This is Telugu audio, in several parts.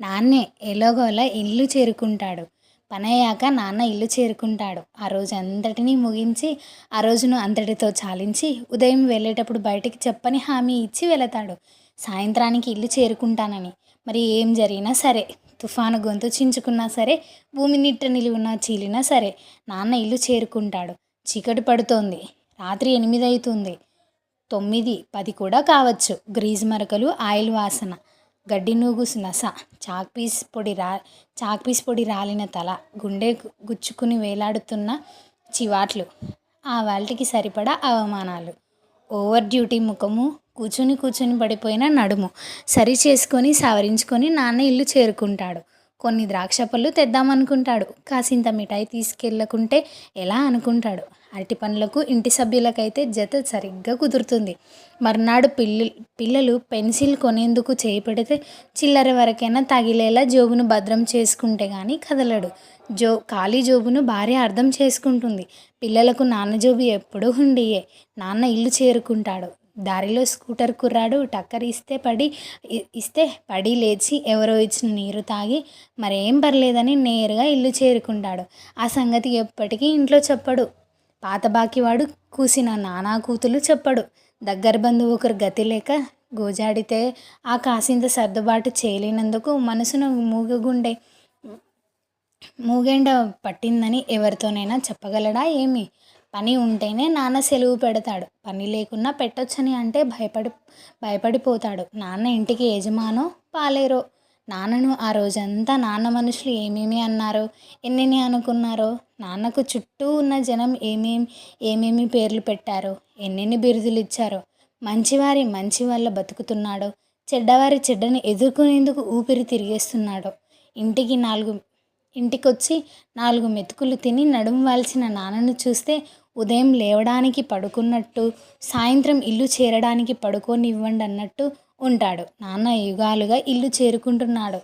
నాన్నే ఎలాగోలా ఇల్లు చేరుకుంటాడు. పనయ్యాక నాన్న ఇల్లు చేరుకుంటాడు. ఆ రోజు అంతటినీ ముగించి ఆ రోజును అంతటితో చాలించి ఉదయం వెళ్ళేటప్పుడు బయటికి చెప్పని హామీ ఇచ్చి వెళతాడు. సాయంత్రానికి ఇల్లు చేరుకుంటానని. మరి ఏం జరిగినా సరే తుఫాను గొంతు చించుకున్నా సరే భూమి నిట్ట నిలువున చీలినా సరే నాన్న ఇల్లు చేరుకుంటాడు. చీకటి పడుతోంది. రాత్రి ఎనిమిది అవుతుంది. తొమ్మిది పది కూడా కావచ్చు. గ్రీజ్ మరకలు ఆయిల్ వాసన. గడ్డి నూగుస్ నస. చాక్ పీస్ పొడి రా చాక్ పీస్ పొడి రాలిన తల గుండె గుచ్చుకుని వేలాడుతున్న చివాట్లు. ఆ వాళ్ళకి సరిపడా అవమానాలు. ఓవర్ డ్యూటీ ముఖము కూర్చుని కూర్చుని పడిపోయిన నడుము. సరి చేసుకొని సవరించుకొని నాన్న ఇల్లు చేరుకుంటాడు. కొన్ని ద్రాక్ష పళ్ళు తెద్దామనుకుంటాడు. కాసింత మిఠాయి తీసుకెళ్ళకుంటే ఎలా అనుకుంటాడు? అరటి పనులకు ఇంటి సభ్యులకైతే జత సరిగ్గా కుదురుతుంది. మర్నాడు పిల్లు పిల్లలు పెన్సిల్ కొనేందుకు చేయి పెడితే చిల్లర వరకైనా తగిలేలా జోబును భద్రం చేసుకుంటే కానీ కదలడు. జో ఖాళీ జోబును భార్య అర్థం చేసుకుంటుంది. పిల్లలకు నాన్న జోబు ఎప్పుడూ హుండియే. నాన్న ఇల్లు చేరుకుంటాడు. దారిలో స్కూటర్ కుర్రాడు టక్కర్ ఇస్తే పడి ఇస్తే పడి లేచి ఎవరో ఇచ్చిన నీరు తాగి మరేం పర్లేదని నేరుగా ఇల్లు చేరుకుంటాడు. ఆ సంగతి ఎప్పటికీ ఇంట్లో చెప్పడు. పాత బాకివాడు కూసిన నానా కూతులు చెప్పడు. దగ్గర బంధువు ఒకరు గతి లేక గోజాడితే ఆ కాసింత సర్దుబాటు చేయలేనందుకు మనసును మూగగుండే మూగెండ పట్టిందని ఎవరితోనైనా చెప్పగలడా ఏమి? పని ఉంటేనే నాన్న సెలవు పెడతాడు. పని లేకున్నా పెట్టొచ్చని అంటే భయపడి భయపడిపోతాడు. నాన్న ఇంటికి యజమానో పాలేరో నాన్నను ఆ రోజంతా నాన్న మనుషులు ఏమేమి అన్నారో ఎన్నెన్ని అనుకున్నారో నాన్నకు చుట్టూ ఉన్న జనం ఏమేమి ఏమేమి పేర్లు పెట్టారో ఎన్నెన్ని బిరుదులు ఇచ్చారో మంచివారి మంచి వల్ల బతుకుతున్నాడో చెడ్డవారి చెడ్డని ఎదుర్కొనేందుకు ఊపిరి తిరిగేస్తున్నాడో ఇంటికి నాలుగు ఇంటికొచ్చి నాలుగు మెతుకులు తిని నడుము వాల్చిన నాన్నను చూస్తే ఉదయం లేవడానికి పడుకున్నట్టు సాయంత్రం ఇల్లు చేరడానికి పడుకోనివ్వండి అన్నట్టు ఉంటాడు. నాన్న యుగాలుగా ఇల్లు చేరుకుంటున్నాడు.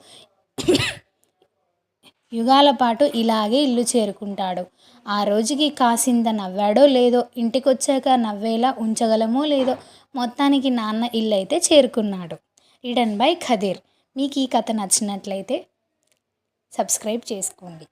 యుగాల పాటు ఇలాగే ఇల్లు చేరుకుంటాడు. ఆ రోజుకి కాసింత నవ్వాడో లేదో ఇంటికొచ్చాక నవ్వేలా ఉంచగలమో లేదో మొత్తానికి నాన్న ఇల్లు అయితే చేరుకున్నాడు. Return by Khadeer. మీకు ఈ కథ నచ్చినట్లయితే సబ్స్క్రైబ్ చేసుకోండి.